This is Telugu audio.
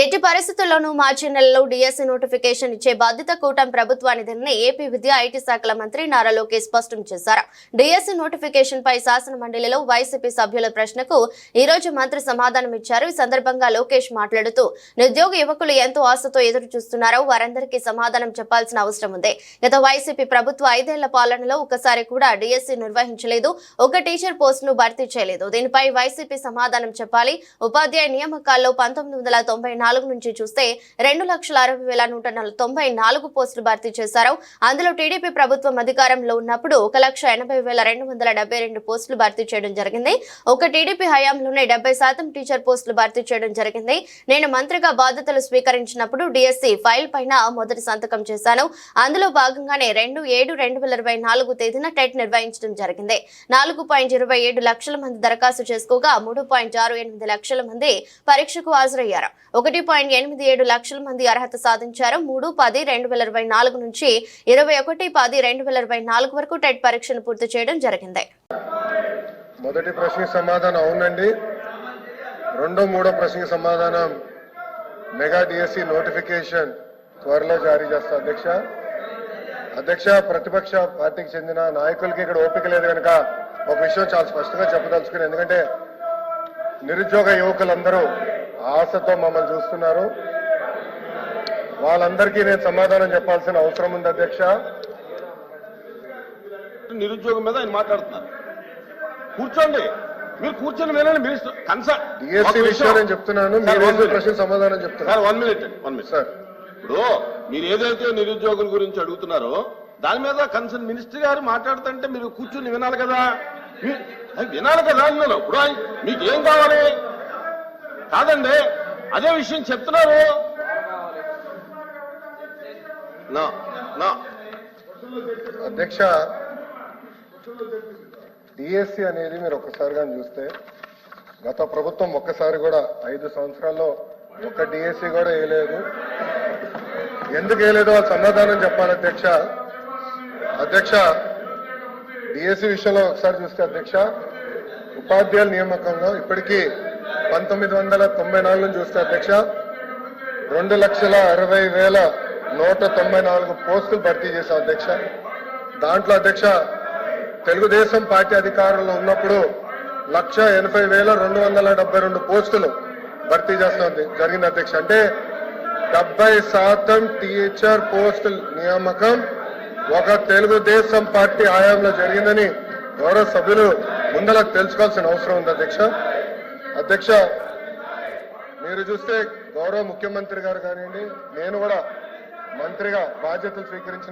ఎట్టి పరిస్థితుల్లోనూ మార్చి నెలలో డిఎస్సీ నోటిఫికేషన్ ఇచ్చే బాధ్యత కూటమి ప్రభుత్వానిదని ఏపీ విద్యా ఐటీ శాఖల మంత్రి నారా లోకేష్ స్పష్టం చేశారు. డిఎస్సి నోటిఫికేషన్ పై శాసన మండలిలో వైసీపీ సభ్యుల ప్రశ్నకు ఈ రోజు మంత్రి సమాధానం ఇచ్చారు. ఈ సందర్భంగా లోకేష్ మాట్లాడుతూ నిరుద్యోగ యువకులు ఎంతో ఆశతో ఎదురు చూస్తున్నారో వారందరికీ సమాధానం చెప్పాల్సిన అవసరం ఉంది. గత వైసీపీ ప్రభుత్వ ఐదేళ్ళ పాలనలో ఒకసారి కూడా డిఎస్సి నిర్వహించలేదు. ఒక టీచర్ పోస్ట్ను భర్తీ చేయలేదు. దీనిపై వైసీపీ సమాధానం చెప్పాలి. ఉపాధ్యాయ నియామకాల్లో పంతొమ్మిది వందల తొంభై నాలుగు నుంచి చూస్తే రెండు లక్షల అరవై వేల నూట తొంభై నాలుగు పోస్టులు భర్తీ చేశారు. అందులో టీడీపీ ప్రభుత్వం అధికారంలో ఉన్నప్పుడు ఒక లక్ష ఎనభై వేల రెండు వందల డెబ్బై రెండు పోస్టులు భర్తీ చేయడం జరిగింది. ఒక టీడీపీ హయాంలోనే డెబ్బై శాతం టీచర్ పోస్టులు భర్తీ చేయడం జరిగింది. నేను మంత్రిగా బాధ్యతలు స్వీకరించినప్పుడు డిఎస్సి ఫైల్ పైన మొదటి సంతకం చేశాను. అందులో భాగంగానే రెండు ఏడు రెండు వేల ఇరవై నాలుగు తేదీన టెట్ నిర్వహించడం జరిగింది. నాలుగు పాయింట్ ఇరవై ఏడు లక్షల మంది దరఖాస్తు చేసుకోగా మూడు పాయింట్ ఆరు ఎనిమిది లక్షల మంది పరీక్షకు హాజరయ్యారు. ఒకటి పాయింట్ ఎనిమిది ఏడు లక్షల మంది అర్హత సాధించారు. మూడు పది రెండు వేల ఇరవై నాలుగు నుంచి ఇరవై ఒకటి పది రెండు వేల ఇరవై నాలుగు వరకు టెట్ పరీక్షను పూర్తి చేయడం జరిగింది. మొదటి ప్రశ్న సమాధానం అవునండి. రెండో మూడో ప్రశ్నకి సమాధానం మెగా డిఎస్సి నోటిఫికేషన్ త్వరలో జారీ చేస్తా అధ్యక్ష. అధ్యక్ష ప్రతిపక్ష పార్టీకి చెందిన నాయకులకి ఇక్కడ ఓపిక లేదు కనుక ఒక విషయం చాలా స్పష్టంగా చెప్పదలుచుకుని ఎందుకంటే నిరుద్యోగ యువకులందరూ ఆశతో మమ్మల్ని చూస్తున్నారు. వాళ్ళందరికీ నేను సమాధానం చెప్పాల్సిన అవసరం ఉంది అధ్యక్ష. నిరుద్యోగం మీద ఆయన మాట్లాడుతున్నారు. కూర్చోండి. మీరు కూర్చొని వినండి మీరు కన్సర్న్ డిఎస్సి విషయం నేను చెప్తున్నాను. మీరు ప్రశ్న సమాధానం చెప్తున్నారు one minute one minute. Sir. ఇప్పుడు మీరు ఏదైతే నిరుద్యోగుల గురించి అడుగుతున్నారో దాని మీద కన్సర్న్ మినిస్టర్ గారు మాట్లాడుతుంటే మీరు కూర్చుని వినాలి కదా. వినాలి కదా ఇప్పుడు మీకు ఏం కావాలి? కాదండి అదే విషయం చెప్తున్నారు నా నా. అధ్యక్ష డిఎస్సి అనేది మీరు ఒక్కసారి కానీ చూస్తే గత ప్రభుత్వం ఒక్కసారి కూడా ఐదు సంవత్సరాల్లో ఒక్క డిఎస్సి కూడా వేయలేదు. ఎందుకు వేయలేదో? వాళ్ళు సమాధానం చెప్పాలి అధ్యక్ష. అధ్యక్ష డిఎస్సి విషయంలో ఒకసారి చూస్తే అధ్యక్ష ఉపాధ్యాయుల నియామకంలో ఇప్పటికీ పంతొమ్మిది వందల తొంభై నాలుగు నుంచి చూస్తే అధ్యక్ష రెండు లక్షల అరవై వేల నూట తొంభై నాలుగు పోస్టులు భర్తీ చేశాం అధ్యక్ష. దాంట్లో అధ్యక్ష తెలుగుదేశం పార్టీ అధికారంలో ఉన్నప్పుడు లక్ష ఎనభై వేల రెండు వందల డెబ్బై రెండు పోస్టులు భర్తీ చేస్తాం జరిగింది అధ్యక్ష. అంటే డెబ్బై శాతం టీచర్ పోస్టుల నియామకం ఒక తెలుగుదేశం పార్టీ హయాంలో జరిగిందని గౌరవ సభ్యులు ముందలకు తెలుసుకోవాల్సిన అవసరం ఉంది అధ్యక్ష. అధ్యక్ష మీరు చూస్తే గౌరవ ముఖ్యమంత్రి గారు కానివ్వండి నేను కూడా మంత్రిగా బాధ్యతలు స్వీకరించిన